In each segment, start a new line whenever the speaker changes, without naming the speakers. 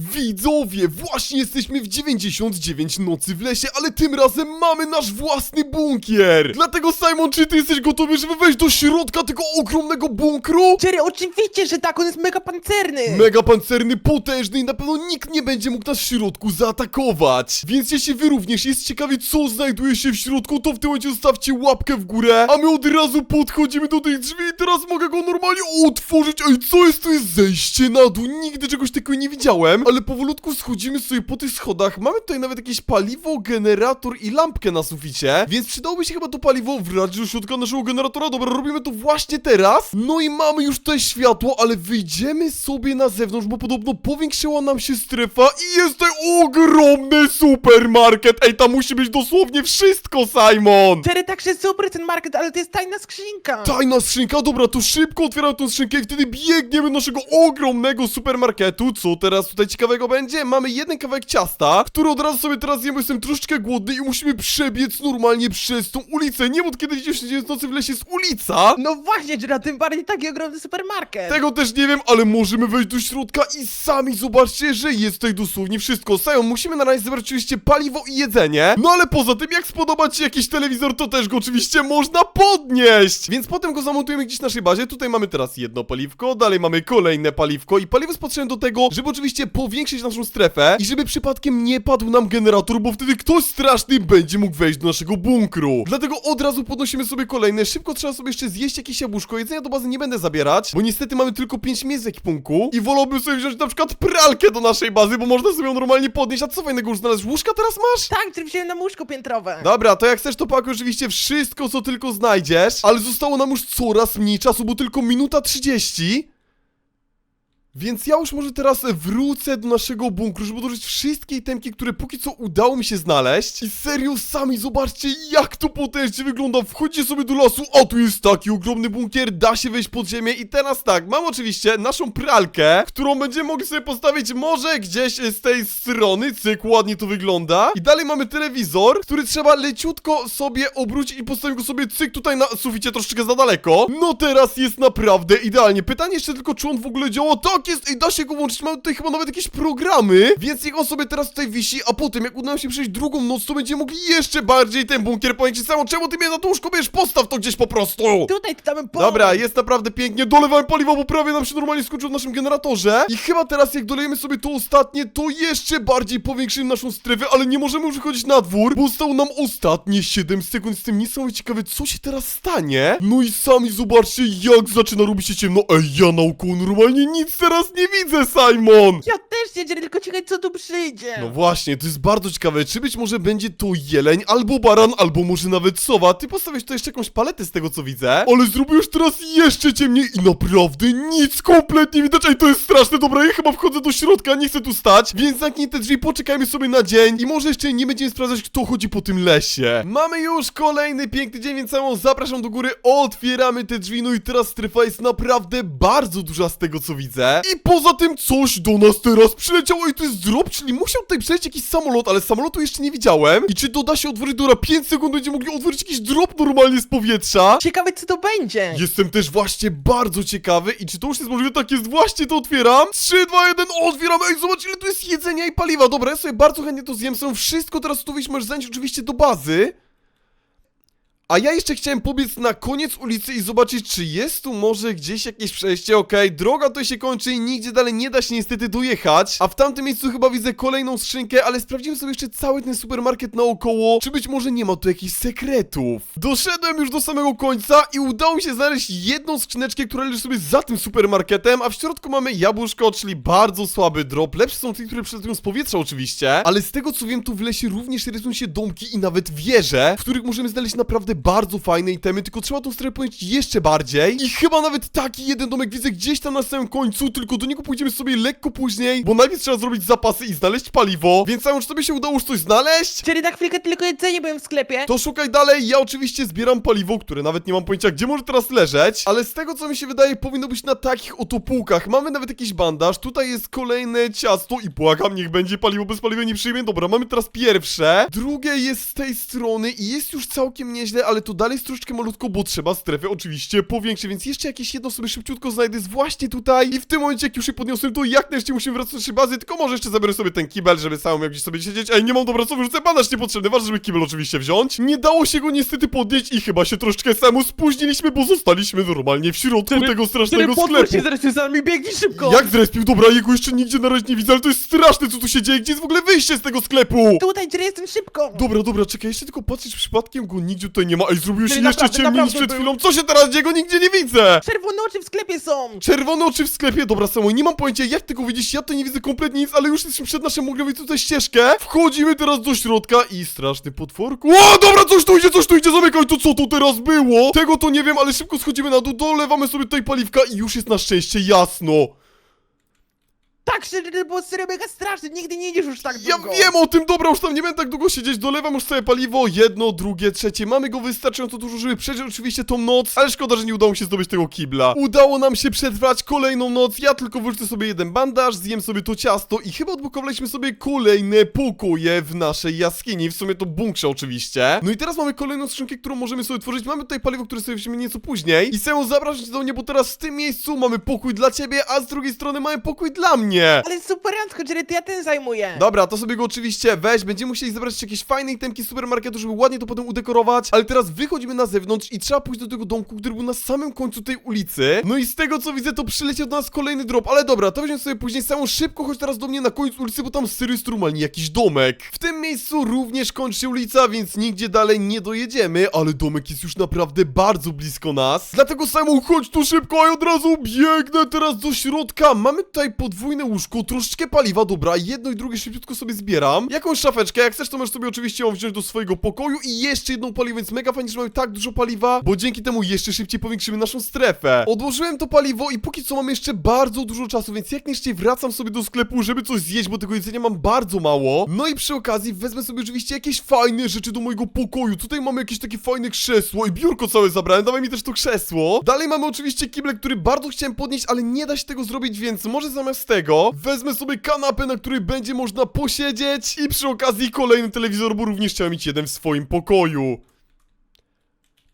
Widzowie, właśnie jesteśmy w 99 nocy w lesie, ale tym razem mamy nasz własny bunkier! Dlatego Simon, czy ty jesteś gotowy, żeby wejść do środka tego ogromnego bunkru?
Jerry, oczywiście, że tak, on jest mega pancerny!
Mega pancerny, potężny i na pewno nikt nie będzie mógł nas w środku zaatakować. Więc jeśli wy również jest ciekawi, co znajduje się w środku, to w tym momencie zostawcie łapkę w górę, a my od razu podchodzimy do tej drzwi i teraz mogę go normalnie otworzyć. Ej, co jest? Tu jest zejście na dół, nigdy czegoś takiego nie widziałem, ale powolutku schodzimy sobie po tych schodach. Mamy tutaj nawet jakieś paliwo, generator i lampkę na suficie, więc przydałoby się chyba to paliwo wrać do środka naszego generatora. Dobra, robimy to właśnie teraz. No i mamy już tutaj światło, ale wyjdziemy sobie na zewnątrz, bo podobno powiększyła nam się strefa i jest tutaj ogromny supermarket. Ej, tam musi być dosłownie wszystko, Simon!
Jerry, tak się super ten market, ale to jest tajna skrzynka!
Tajna skrzynka, dobra, to szybko otwieramy tą skrzynkę i wtedy biegniemy do naszego ogromnego supermarketu. Co teraz tutaj ciekawego będzie? Mamy jeden kawałek ciasta, który od razu sobie teraz zjemy, jestem troszeczkę głodny i musimy przebiec normalnie przez tą ulicę. Nie, od kiedy 99 nocy w lesie jest ulica.
No właśnie, Jerry, a tym bardziej taki ogromny supermarket!
Tego też nie wiem, ale możemy wejść do środka i sami zobaczcie, że jest tutaj dosłownie wszystko. Sajon, musimy na razie zebrać oczywiście paliwo i jedzenie. No ale poza tym, jak spodoba ci jakiś telewizor, to też go oczywiście można podnieść. Więc potem go zamontujemy gdzieś w naszej bazie. Tutaj mamy teraz jedno paliwko, dalej mamy kolejne paliwko i paliwo jest potrzebne do tego, żeby oczywiście powiększyć naszą strefę i żeby przypadkiem nie padł nam generator, bo wtedy ktoś straszny będzie mógł wejść do naszego bunkru. Dlatego od razu podnosimy sobie kolejne. Szybko trzeba sobie jeszcze zjeść jakieś jabłuszko. Jedzenia do bazy nie będę zabierać, bo niestety mamy tylko 5 miejsc w ekwipunku i wolałbym sobie wziąć na przykład pralkę do naszej bazy, bo można sobie ją normalnie podnieść. A co fajnego już znaleźć? Łóżka teraz masz?
Tak, Jerry, wziąłem na łóżko piętrowe!
Dobra, to jak chcesz, to pakuj oczywiście wszystko, co tylko znajdziesz, ale zostało nam już coraz mniej czasu, bo tylko minuta 30. Więc ja już może teraz wrócę do naszego bunkru, żeby odłożyć wszystkie itemki, które póki co udało mi się znaleźć. I serio, sami zobaczcie, jak to potężnie wygląda. Wchodźcie sobie do lasu, a tu jest taki ogromny bunkier, da się wejść pod ziemię. I teraz tak, mam oczywiście naszą pralkę, którą będziemy mogli sobie postawić może gdzieś z tej strony. Cyk, ładnie to wygląda. I dalej mamy telewizor, który trzeba leciutko sobie obrócić i postawić go sobie cyk tutaj na suficie troszeczkę za daleko. No teraz jest naprawdę idealnie. Pytanie jeszcze tylko, czy on w ogóle działa? Tak jest, i da się go włączyć. Mamy tutaj chyba nawet jakieś programy, więc niech on sobie teraz tutaj wisi, a potem jak uda nam się przejść drugą noc, to będziemy mogli jeszcze bardziej ten bunkier powiększyć. Samo, czemu ty mnie na to łóżko bierzesz? Postaw to gdzieś po prostu!
Tutaj, tu tam po...
Dobra, jest naprawdę pięknie. Dolewamy paliwo, bo prawie nam się normalnie skończyło w naszym generatorze. I chyba teraz, jak dolejemy sobie to ostatnie, to jeszcze bardziej powiększymy naszą strefę, ale nie możemy już wychodzić na dwór, bo zostało nam ostatnie 7 sekund. Jestem niesamowicie ciekawy, co się teraz stanie. No i sami zobaczcie, jak zaczyna robić się ciemno. Ej, ja naokoło normalnie nic teraz nie widzę, Simon!
Ja też nie, Jerry, tylko ciekawe, co tu przyjdzie!
No właśnie, to jest bardzo ciekawe. Czy być może będzie to jeleń, albo baran, albo może nawet sowa. Ty postawiłeś tu jeszcze jakąś paletę z tego, co widzę. Ale już teraz jeszcze ciemniej i naprawdę nic kompletnie widać. Ej, to jest straszne. Dobra, ja chyba wchodzę do środka, nie chcę tu stać. Więc zamknij te drzwi, poczekajmy sobie na dzień i może jeszcze nie będziemy sprawdzać, kto chodzi po tym lesie. Mamy już kolejny piękny dzień, więc całą zapraszam do góry. Otwieramy te drzwi, no i teraz strefa jest naprawdę bardzo duża z tego, co widzę. I poza tym coś do nas teraz przyleciało i to jest drop, czyli musiał tutaj przejść jakiś samolot, ale samolotu jeszcze nie widziałem. I czy to da się otworzyć? Dobra, 5 sekund będziemy mogli otworzyć jakiś drop normalnie z powietrza.
Ciekawe, co to będzie!
Jestem też właśnie bardzo ciekawy i czy to już jest możliwe? Tak jest, właśnie to otwieram. 3, 2, 1, otwieram. Ej, zobacz ile tu jest jedzenia i paliwa. Dobra, ja sobie bardzo chętnie to zjem. Są wszystko teraz tu wyjść, możesz zanieść oczywiście do bazy. A ja jeszcze chciałem pobiec na koniec ulicy i zobaczyć, czy jest tu może gdzieś jakieś przejście. Okej, droga tutaj się kończy i nigdzie dalej nie da się niestety dojechać. A w tamtym miejscu chyba widzę kolejną skrzynkę, ale sprawdziłem sobie jeszcze cały ten supermarket naokoło. Czy być może nie ma tu jakichś sekretów? Doszedłem już do samego końca i udało mi się znaleźć jedną skrzyneczkę, która leży sobie za tym supermarketem, a w środku mamy jabłuszko, czyli bardzo słaby drop. Lepsze są te, które przelatują z powietrza oczywiście, ale z tego co wiem, tu w lesie również rysują się domki i nawet wieże, w których możemy znaleźć naprawdę bardzo fajne itemy, tylko trzeba tą strefę ponieść jeszcze bardziej. I chyba nawet taki jeden domek widzę gdzieś tam na samym końcu, tylko do niego pójdziemy sobie lekko później, bo najpierw trzeba zrobić zapasy i znaleźć paliwo. Więc Simon, czy tobie się udało już coś znaleźć?
Jerry, na chwilkę tylko jedzenie byłem w sklepie!
To szukaj dalej, ja oczywiście zbieram paliwo, które nawet nie mam pojęcia, gdzie może teraz leżeć, ale z tego co mi się wydaje, powinno być na takich oto półkach. Mamy nawet jakiś bandaż, tutaj jest kolejne ciasto i błagam, niech będzie paliwo, bez paliwa nie przyjmie. Dobra, mamy teraz pierwsze, drugie jest z tej strony i jest już całkiem nieźle, ale to dalej jest troszeczkę malutko, bo trzeba strefę oczywiście powiększyć, więc jeszcze jakieś jedno sobie szybciutko znajdę jest właśnie tutaj i w tym momencie, jak już się podniosłem, to jak najszybciej musimy wracać do naszej bazy, tylko może jeszcze zabiorę sobie ten kibel, żeby samemu jak gdzieś sobie siedzieć. Ej, nie mam dobra, co wyrzucę, badaż niepotrzebny, ważne, żeby kibel oczywiście wziąć. Nie dało się go niestety podnieść i chyba się troszeczkę samemu spóźniliśmy, bo zostaliśmy normalnie w środku tego strasznego
potwór
sklepu.
się zresztą za nami, biegnij szybko!
Jak zrespił? Dobra, jego jeszcze nigdzie na razie nie widzę, ale to jest straszne, co tu się dzieje. Gdzie jest w ogóle wyjście z tego sklepu?
Tutaj, jestem szybko!
Dobra, dobra, czekaj, jeszcze tylko patrzeć, przypadkiem go nigdzie tutaj nie ma. Ej, zrobił się
Nie,
jeszcze
naprawdę,
ciemniej niż
naprawdę
przed
był.
chwilą. Co się teraz dzieje? Go nigdzie nie widzę!
Czerwone oczy w sklepie są!
Czerwone oczy w sklepie, dobra, samo, nie mam pojęcia jak tego widzieć, ja to nie widzę kompletnie nic, ale już jesteśmy przed naszym, mogę mieć tutaj ścieżkę. Wchodzimy teraz do środka i straszny potworku. O, dobra, coś tu idzie, coś tu idzie, zamykaj, to co to teraz było? Tego to nie wiem, ale szybko schodzimy na dół, dolewamy sobie tutaj paliwka i już jest na szczęście jasno.
Tak, szczerze, było serio mega straszne, nigdy nie idziesz już tak
Ja
długo!
wiem o tym, dobra, już tam nie będę tak długo siedzieć, dolewam już sobie paliwo, jedno, drugie, trzecie, mamy go wystarczająco dużo, żeby przeżyć oczywiście tą noc, ale szkoda, że nie udało mi się zdobyć tego kibla. Udało nam się przetrwać kolejną noc, ja tylko wyrzucę sobie jeden bandaż, zjem sobie to ciasto i chyba odblokowaliśmy sobie kolejne pokoje w naszej jaskini, w sumie to bunkrze oczywiście. No i teraz mamy kolejną skrzynkę, którą możemy sobie tworzyć, mamy tutaj paliwo, które sobie weźmiemy nieco później i chcę zabrać cię do mnie, bo teraz w tym miejscu mamy pokój dla ciebie, a z drugiej strony mamy pokój dla mnie.
Ale super, Jerry, to ja ten zajmuję!
Dobra, to sobie go oczywiście weź, będziemy musieli zebrać jeszcze jakieś fajne itemki z supermarketu, żeby ładnie to potem udekorować, ale teraz wychodzimy na zewnątrz i trzeba pójść do tego domku, który był na samym końcu tej ulicy. No i z tego co widzę, to przyleciał do nas kolejny drop, ale dobra, to weźmiemy sobie później samą szybko, chodź teraz do mnie na koniec ulicy, bo tam serio jest normalnie jakiś domek. W tym miejscu również kończy się ulica, więc nigdzie dalej nie dojedziemy, ale domek jest już naprawdę bardzo blisko nas. Dlatego Simon, chodź tu szybko, a ja od razu biegnę teraz do środka. Mamy tutaj podwójne łóżko, troszeczkę paliwa, dobra, jedno i drugie szybciutko sobie zbieram. Jakąś szafeczkę, jak chcesz, to możesz sobie oczywiście ją wziąć do swojego pokoju i jeszcze jedną paliwo, więc mega fajnie, że mamy tak dużo paliwa, bo dzięki temu jeszcze szybciej powiększymy naszą strefę. Odłożyłem to paliwo i póki co mamy jeszcze bardzo dużo czasu, więc jak najszybciej wracam sobie do sklepu, żeby coś zjeść, bo tego jedzenia mam bardzo mało. No i przy okazji wezmę sobie oczywiście jakieś fajne rzeczy do mojego pokoju. Tutaj mamy jakieś takie fajne krzesło i biurko całe zabrałem, dawaj mi też to krzesło. Dalej mamy oczywiście kiblek, który bardzo chciałem podnieść, ale nie da się tego zrobić, więc może zamiast tego wezmę sobie kanapę, na której będzie można posiedzieć i przy okazji kolejny telewizor, bo również chciałem mieć jeden w swoim pokoju.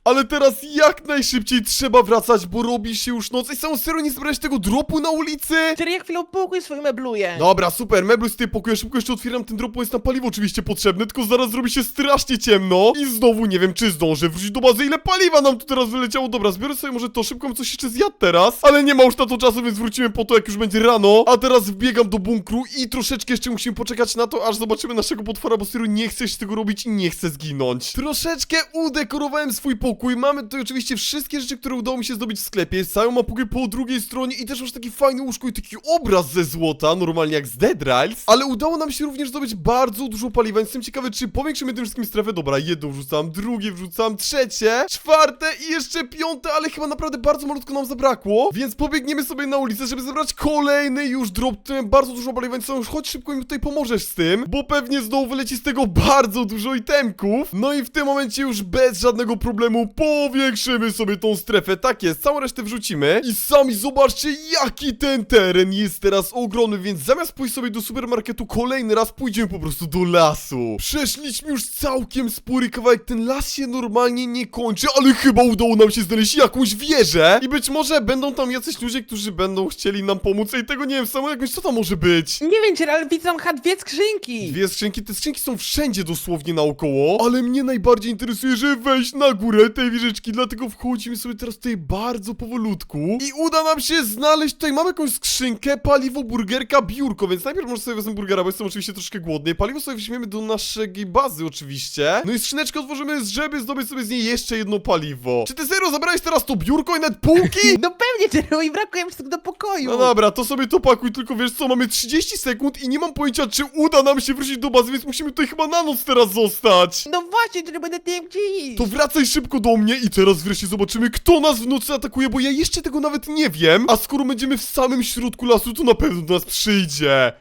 Ale teraz jak najszybciej trzeba wracać, bo robi się już noc i są serio nie zebrałeś tego dropu na ulicy?
Jerry, ja chwilę pokój swój mebluję!
Dobra, super, mebluj z tej pokoju, szybko jeszcze otwieram ten drop, bo jest na paliwo oczywiście potrzebne, tylko zaraz zrobi się strasznie ciemno i znowu nie wiem, czy zdążę wrócić do bazy, ile paliwa nam tu teraz wyleciało, dobra, zbiorę sobie może to, szybko bym coś jeszcze zjadł teraz, ale nie ma już na to czasu, więc wrócimy po to, jak już będzie rano, a teraz wbiegam do bunkru i troszeczkę jeszcze musimy poczekać na to, aż zobaczymy naszego potwora, bo serio nie chcę się tego robić i nie chcę zginąć. Troszeczkę udekorowałem swój pokój, mamy tutaj oczywiście wszystkie rzeczy, które udało mi się zdobyć w sklepie, całą mam pokój po drugiej stronie i też masz taki fajny łóżko i taki obraz ze złota, normalnie jak z Dead Rails, ale udało nam się również zdobyć bardzo dużo paliwa, jestem ciekawy, czy powiększymy tym wszystkim strefę, dobra, jedno wrzucam, drugie wrzucam, trzecie, czwarte i jeszcze piąte, ale chyba naprawdę bardzo malutko nam zabrakło, więc pobiegniemy sobie na ulicę, żeby zebrać kolejny już drop, mam bardzo dużo paliwa, więc już chodź szybko mi tutaj pomożesz z tym, bo pewnie znowu wyleci z tego bardzo dużo itemków, no i w tym momencie już bez żadnego problemu powiększymy sobie tą strefę, tak jest, całą resztę wrzucimy i sami zobaczcie jaki ten teren jest teraz ogromny, więc zamiast pójść sobie do supermarketu kolejny raz, pójdziemy po prostu do lasu. Przeszliśmy już całkiem spory kawałek, ten las się normalnie nie kończy, ale chyba udało nam się znaleźć jakąś wieżę i być może będą tam jacyś ludzie, którzy będą chcieli nam pomóc i tego nie wiem, samo jakoś co tam może być?
Nie wiem, Jerry, ale widzę tam dwie skrzynki!
Dwie skrzynki, te skrzynki są wszędzie dosłownie naokoło, ale mnie najbardziej interesuje, że wejść na górę tej wieżyczki, dlatego wchodzimy sobie teraz tutaj bardzo powolutku i uda nam się znaleźć, tutaj mamy jakąś skrzynkę, paliwo, burgerka, biurko, więc najpierw może sobie wezmę burgera, bo jestem oczywiście troszkę głodny, paliwo sobie weźmiemy do naszej bazy oczywiście, no i skrzyneczkę otworzymy, żeby zdobyć sobie z niej jeszcze jedno paliwo. Czy ty serio zabrałeś teraz to biurko i nawet półki?
No pewnie, Jerry, i brakuje mi tylko do pokoju!
No dobra, to sobie to pakuj, tylko wiesz co, mamy 30 sekund i nie mam pojęcia, czy uda nam się wrócić do bazy, więc musimy tutaj chyba na noc teraz zostać.
No właśnie, Jerry, będę nie wiem gdzie iść!
To wracaj szybko do mnie i teraz wreszcie zobaczymy, kto nas w nocy atakuje, bo ja jeszcze tego nawet nie wiem. A skoro będziemy w samym środku lasu, to na pewno do nas przyjdzie.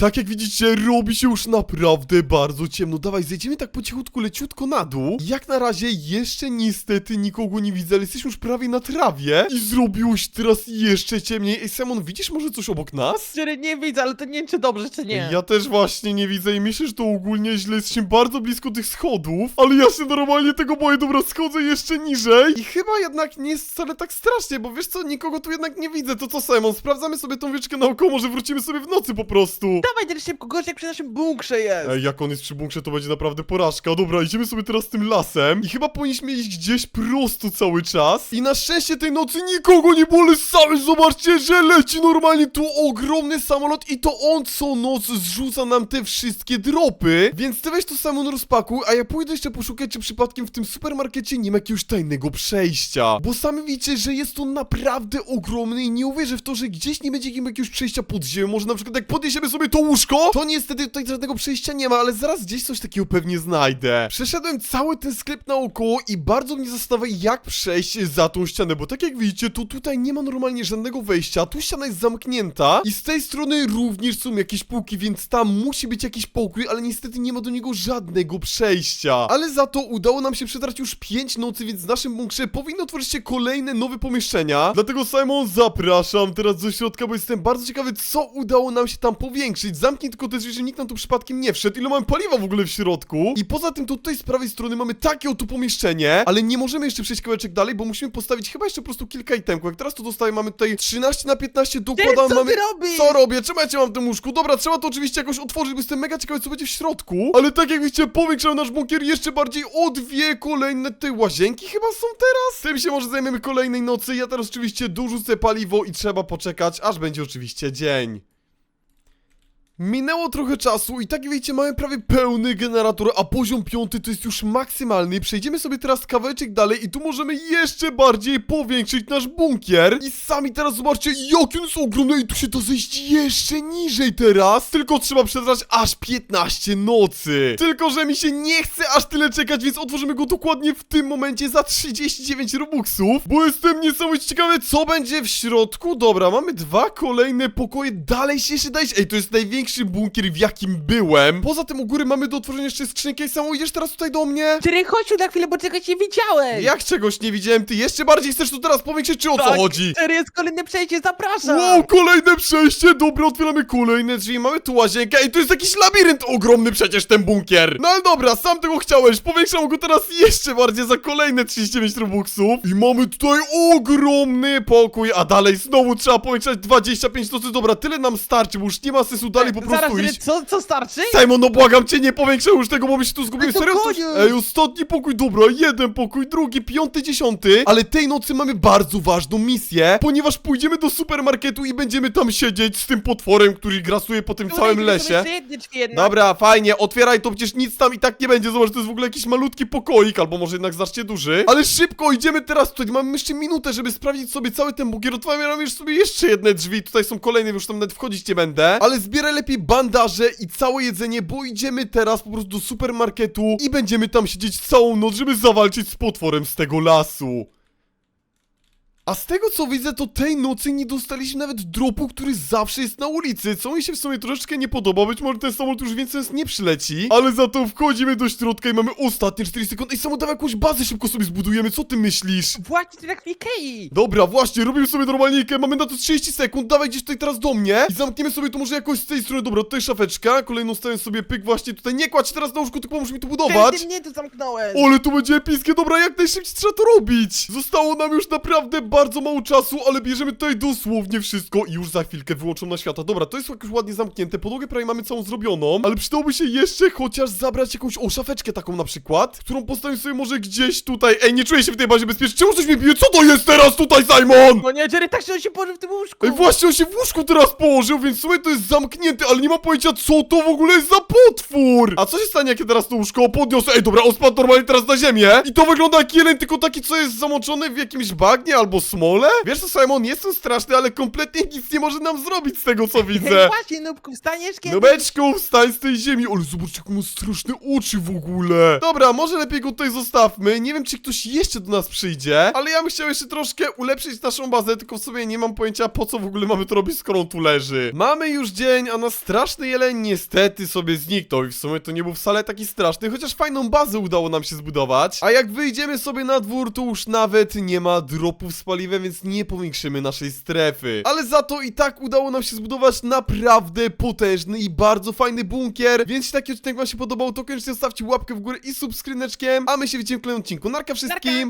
Tak jak widzicie, robi się już naprawdę bardzo ciemno. Dawaj, zejdziemy tak po cichutku, leciutko na dół. Jak na razie jeszcze niestety nikogo nie widzę, ale jesteśmy już prawie na trawie i zrobiło się teraz jeszcze ciemniej. Ej, Simon, widzisz może coś obok nas?
Jerry, nie widzę, ale to nie wiem, czy dobrze, czy nie.
Ja też właśnie nie widzę i myślę, że to ogólnie źle. Jesteśmy bardzo blisko tych schodów, ale ja się normalnie tego boję. Dobra, schodzę jeszcze niżej i chyba jednak nie jest wcale tak strasznie, bo wiesz co, nikogo tu jednak nie widzę. To co, Simon, sprawdzamy sobie tą wieczkę naokoło, może wrócimy sobie w nocy po prostu.
Dawaj, Jerry, szybko, gorzej jak przy naszym bunkrze jest.
Ej, jak on jest przy bunkrze, to będzie naprawdę porażka. Dobra, idziemy sobie teraz tym lasem i chyba powinniśmy iść gdzieś prosto cały czas. I na szczęście tej nocy nikogo nie ale sami zobaczcie, że leci normalnie tu ogromny samolot i to on co noc zrzuca nam te wszystkie dropy. Więc ty weź to samo rozpakuj, a ja pójdę jeszcze poszukać, czy przypadkiem w tym supermarkecie nie ma jakiegoś tajnego przejścia. Bo sami widzicie, że jest to naprawdę ogromny i nie uwierzę w to, że gdzieś nie będzie jakiegoś przejścia pod ziemią. Może na przykład jak podniesiemy sobie to łóżko, to niestety tutaj żadnego przejścia nie ma, ale zaraz gdzieś coś takiego pewnie znajdę. Przeszedłem cały ten sklep naokoło i bardzo mnie zastanawia, jak przejść za tą ścianę, bo tak jak widzicie, to tutaj nie ma normalnie żadnego wejścia, tu ściana jest zamknięta i z tej strony również są jakieś półki, więc tam musi być jakiś pokój, ale niestety nie ma do niego żadnego przejścia. Ale za to udało nam się przetrwać już 5 nocy, więc w naszym bunkrze powinno otworzyć się kolejne nowe pomieszczenia. Dlatego Simon, zapraszam teraz do środka, bo jestem bardzo ciekawy, co udało nam się tam powiększyć. Zamknij tylko te drzwi, że nikt nam tu przypadkiem nie wszedł. Ile mamy paliwa w ogóle w środku? I poza tym to tutaj z prawej strony mamy takie oto pomieszczenie, ale nie możemy jeszcze przejść kawałeczek dalej, bo musimy postawić chyba jeszcze po prostu kilka itemków. Jak teraz to dostaję, mamy tutaj 13 na 15 dokładam,
co
mamy...
ty robisz?
Co robię? Czemu ja cię mam w tym łóżku? Dobra, trzeba to oczywiście jakoś otworzyć, bo jestem mega ciekawy, co będzie w środku. Ale tak jak widzicie, powiększamy nasz bunkier jeszcze bardziej o dwie kolejne te łazienki chyba są teraz. Tym się może zajmiemy kolejnej nocy. Ja teraz oczywiście dorzucę paliwo i trzeba poczekać, aż będzie oczywiście dzień. Minęło trochę czasu i tak widzicie mamy prawie pełny generator, a poziom piąty to jest już maksymalny. Przejdziemy sobie teraz kawałeczek dalej i tu możemy jeszcze bardziej powiększyć nasz bunkier. I sami teraz zobaczcie jaki on jest ogromny i tu się to zejść jeszcze niżej teraz. Tylko trzeba przetrwać aż 15 nocy. Tylko, że mi się nie chce aż tyle czekać, więc otworzymy go dokładnie w tym momencie za 39 robuxów. Bo jestem niesamowicie ciekawy co będzie w środku. Dobra, mamy dwa kolejne pokoje, dalej się jeszcze dajesz. Ej, to jest największy bunkier w jakim byłem. Poza tym u góry mamy do otworzenia jeszcze skrzynkę i samo idziesz teraz tutaj do mnie?
Jerry, chodź tu na chwilę, bo czegoś nie widziałeś.
Jak czegoś nie widziałem, ty jeszcze bardziej chcesz to teraz powiększyć, czy o co
Tak,
chodzi?
Jerry, jest kolejne przejście, zapraszam.
Wow, kolejne przejście, dobra, otwieramy kolejne drzwi, mamy tu łazienkę i tu jest jakiś labirynt ogromny przecież ten bunkier. No ale dobra, sam tego chciałeś, powiększam go teraz jeszcze bardziej za kolejne 39 robuxów. I mamy tutaj ogromny pokój, a dalej znowu trzeba powiększać 25 nocy, dobra, tyle nam starczy, bo już nie ma sensu dalej po
Zaraz,
prostu
Jerry,
iść.
co, co starczy?
Simon, no błagam cię, nie powiększaj już tego, bo my się tu zgubimy.
Ale to
Serio?
Koniec.
Ej, ostatni pokój, dobra, jeden pokój, drugi, piąty, dziesiąty. Ale tej nocy mamy bardzo ważną misję, ponieważ pójdziemy do supermarketu i będziemy tam siedzieć z tym potworem, który grasuje po tym
Tutaj
całym lesie.
jeszcze jedne drzwi jednak.
Dobra, fajnie, otwieraj to, przecież nic tam i tak nie będzie. Zobacz, to jest w ogóle jakiś malutki pokoik, albo może jednak znacznie duży. Ale szybko, idziemy teraz tutaj, mamy jeszcze minutę, żeby sprawdzić sobie cały ten bunkier. Otwieram już sobie jeszcze jedne drzwi, tutaj są kolejne, już tam nawet wchodzić nie będę. Ale zbieraj lepiej bandaże i całe jedzenie, bo idziemy teraz po prostu do supermarketu i będziemy tam siedzieć całą noc, żeby zawalczyć z potworem z tego lasu. A z tego co widzę, to tej nocy nie dostaliśmy nawet dropu, który zawsze jest na ulicy, co mi się w sumie troszeczkę nie podoba. Być może ten samolot już więcej nas nie przyleci, ale za to wchodzimy do środka i mamy ostatnie 4 sekundy. I samo dawaj jakąś bazę szybko sobie zbudujemy, co ty myślisz?
Właśnie jak w Ikei.
Dobra, właśnie, robimy sobie normalnie Ikea, mamy na to 30 sekund, dawaj gdzieś tutaj teraz do mnie i zamkniemy sobie to może jakoś z tej strony, dobra, tutaj szafeczka, kolejną stawiam sobie pyk właśnie tutaj, nie kładź teraz na łóżku, tylko pomóż mi tu budować.
Ty mnie tu zamknąłeś.
Ale to będzie epickie, dobra, jak najszybciej trzeba to robić! Zostało nam już naprawdę bardzo mało czasu, ale bierzemy tutaj dosłownie wszystko i już za chwilkę wyłączą na świata. Dobra, to jest już ładnie zamknięte, podłogę prawie mamy całą zrobioną, ale przydałoby się jeszcze chociaż zabrać jakąś, o, szafeczkę taką na przykład, którą postawię sobie może gdzieś tutaj. Ej, nie czuję się w tej bazie bezpiecznie, czemu coś mnie bije? Co to jest teraz tutaj, Simon?
No nie, Jerry, tak się on się położył w tym łóżku.
Ej, właśnie on się w łóżku teraz położył, więc w sumie to jest zamknięte, ale nie ma pojęcia, co to w ogóle jest za potwór! A co się stanie, jak ja teraz to łóżko podniosę? Ej, dobra, on spadł normalnie teraz na ziemię i to wygląda jak jeleń, tylko taki, co jest zamoczony w jakimś bagnie albo smole? Wiesz co, Simon, jestem straszny, ale kompletnie nic nie może nam zrobić z tego, co
Hej,
widzę.
właśnie, Nubku, wstaniesz kiedy?
Nubeczku, wstań z tej ziemi! Ale zobacz, jak ma straszne oczy w ogóle! Dobra, może lepiej go tutaj zostawmy. Nie wiem, czy ktoś jeszcze do nas przyjdzie, ale ja bym chciał jeszcze troszkę ulepszyć naszą bazę, tylko w sobie nie mam pojęcia, po co w ogóle mamy to robić, skoro on tu leży. Mamy już dzień, a nasz straszny jeleń niestety sobie zniknął i w sumie to nie był wcale taki straszny, chociaż fajną bazę udało nam się zbudować. A jak wyjdziemy sobie na dwór, to już nawet nie ma dropów z paliwem, więc nie powiększymy naszej strefy. Ale za to i tak udało nam się zbudować naprawdę potężny i bardzo fajny bunkier, więc jeśli taki odcinek wam się podobał, to koniecznie zostawcie łapkę w górę i subskryneczkiem, a my się widzimy w kolejnym odcinku. Narka wszystkim!